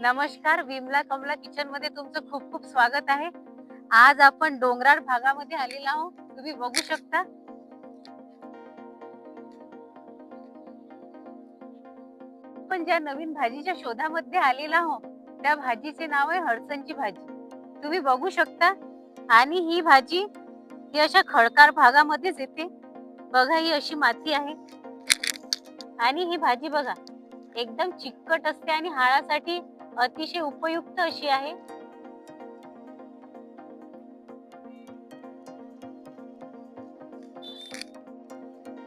नमस्कार विमला कमला किचनमध्ये तुमचं खूप खूप स्वागत आहे. आज आपण डोंगराळ भागामध्ये आलेलो आहोत. तुम्ही बघू शकता. आपण ज्या नवीन भाजीच्या शोधामध्ये आलेला आहोत त्या भाजीचे नाव आहे हडसणची भाजी. तुम्ही बघू शकता. आणि ही भाजी ही अशा खडकार भागामध्येच येते. बघा ही अशी माती आहे. आणि ही भाजी बघा एकदम चिकट असते आणि हाळासाठी अतिशय उपयुक्त अशी आहे.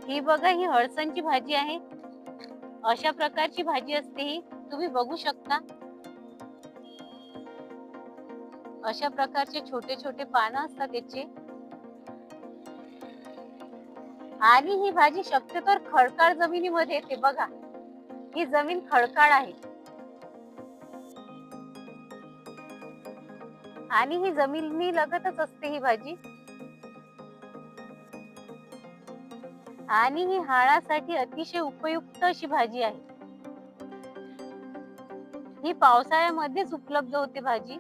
ही बघा ही हळसणची भाजी आहे. अशा प्रकारची भाजी असते ही. तुम्ही बघू शकता. अशा प्रकारचे छोटे छोटे पानं असतात त्याचे. आणि ही भाजी शक्यतो खडकाळ जमिनीमध्ये येते बघा. ही जमीन खडकाळ आहे. आणि ही जमिनी लगतच असते ही भाजी. आणि ही हाळासाठी अतिशय उपयुक्त अशी भाजी आहे. ही पावसाळ्यामध्येच उपलब्ध होते भाजी.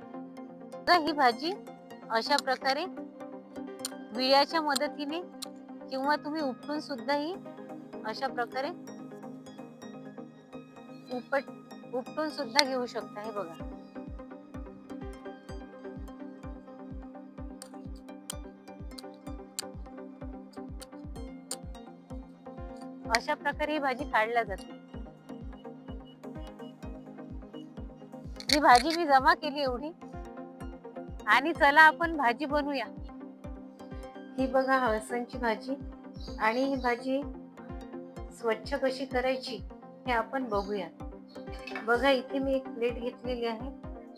तर ही भाजी अशा प्रकारे विळ्याच्या मदतीने किंवा तुम्ही उपटून सुद्धा ही अशा प्रकारे उपट उपटून सुद्धा घेऊ शकता हे बघा. अशा प्रकारे ही भाजी काढल्या जाते. ही भाजी मी जमा केली एवढी आणि चला आपण भाजी बनवूया. ही बघा हळसांची भाजी आणि ही भाजी स्वच्छ कशी करायची हे आपण बघूया. बघा इथे मी एक प्लेट घेतलेली आहे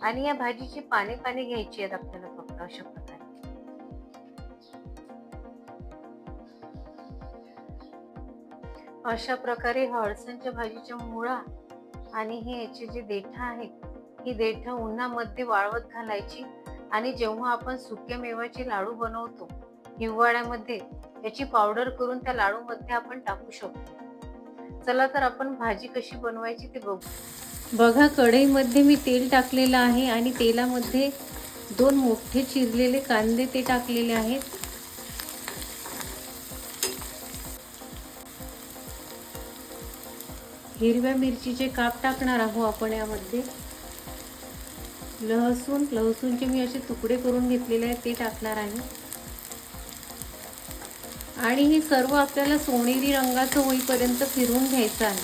आणि या भाजीची पाने पाने घ्यायची आहेत आपल्याला फक्त अशा अशा प्रकारे हळसणच्या भाजीच्या मुळा आणि हे याचे जे देठ आहेत ही देठ उन्हामध्ये वाळवत घालायची आणि जेव्हा आपण सुक्या मेवाचे लाडू बनवतो हिवाळ्यामध्ये याची पावडर करून त्या लाडू मध्ये आपण टाकू शकतो. चला तर आपण भाजी कशी बनवायची ते बघू. बघा कढईमध्ये मी तेल टाकलेलं आहे आणि तेलामध्ये दोन मोठे चिरलेले कांदे ते टाकलेले आहेत. हिरव्या मिरचीचे काप टाकणार आहोत आपण यामध्ये. लहसून लहसूनचे मी असे तुकडे करून घेतलेले आहेत ते टाकणार आहे. आणि हे सर्व आपल्याला सोनेरी रंगाचं होईपर्यंत फिरून घ्यायचं आहे.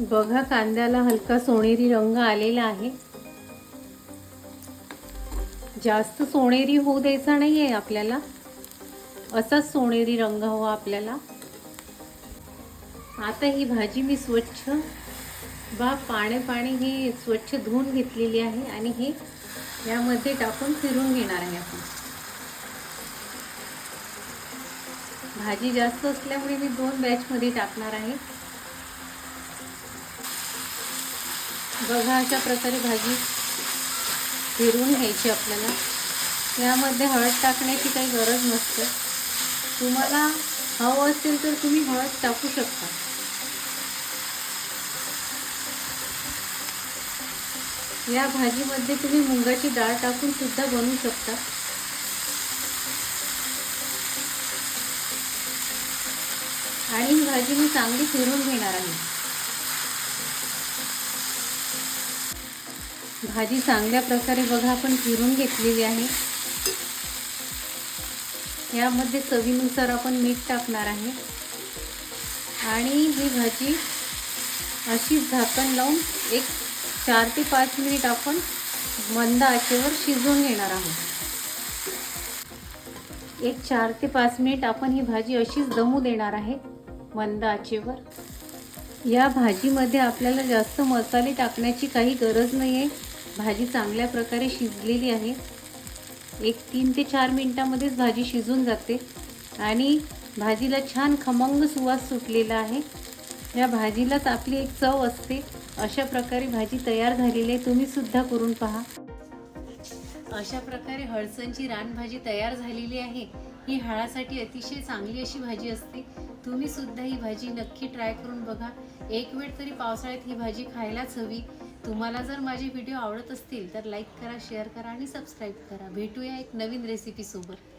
बघा कांद्याला हलका सोनेरी रंग आलेला आहे. जास्त सोनेरी होऊ द्यायचा नाही आहे आपल्याला. असाच सोनेरी रंग हवा आपल्याला. आता ही भाजी मी स्वच्छ बा पाणी पाणी ही स्वच्छ धुवून घेतलेली आहे आणि हे यामध्ये टाकून फिरून घेणार आहे आपण. भाजी जास्त असल्यामुळे मी दोन बॅचमध्ये टाकणार आहे. बघा अशा प्रकारे भाजी फिरून घ्यायची आपल्याला. यामध्ये हळद टाकण्याची काही गरज नसते. तुम्हाला हवं असेल तर तुम्ही हळद टाकू शकता. या भाजीमध्ये तुम्ही मुंगाची डाळ टाकून सुद्धा बनवू शकता. आणि ही भाजी मी चांगली फिरून घेणार आहे. भाजी चांगल्या प्रकारे बघा आपण फिरून घेतलेली आहे. यामध्ये चवीनुसार आपण मीठ टाकणार आहे. आणि ही भाजी अशीच झाकण लावून एक चार ते पाच मिनिट आपण मंद आचेवर शिजवून घेणार आहोत. एक चार ते पाच मिनिट आपण ही भाजी अशीच दमू देणार आहे मंद आचेवर. या भाजीमध्ये आपल्याला जास्त मसाले टाकण्याची काही गरज नाही आहे भाजी चांगल्या प्रकारे शिजलेली आहे. एक तीन ते चार मिनटामध्येच भाजी शिजून जाते. आणि भाजीला छान खमंग सुवास सुटलेला आहे. या भाजीलाच आपली एक चव असते. अशा प्रकारे भाजी तयार झालेली आहे. तुम्ही सुद्धा करून पहा. अशा प्रकारे हळसणची रानभाजी तयार झालेली आहे. ही हळासाठी अतिशय चांगली अशी भाजी असते. तुम्ही सुद्धा ही भाजी नक्की ट्राय करून बघा. एक वेळ तरी पावसाळ्यात ही भाजी खायलाच हवी. तुम्हाला जर माझे व्हिडिओ आवडत असतील तर लाईक करा शेअर करा आणि सबस्क्राईब करा. भेटूया एक नवीन रेसिपीसोबत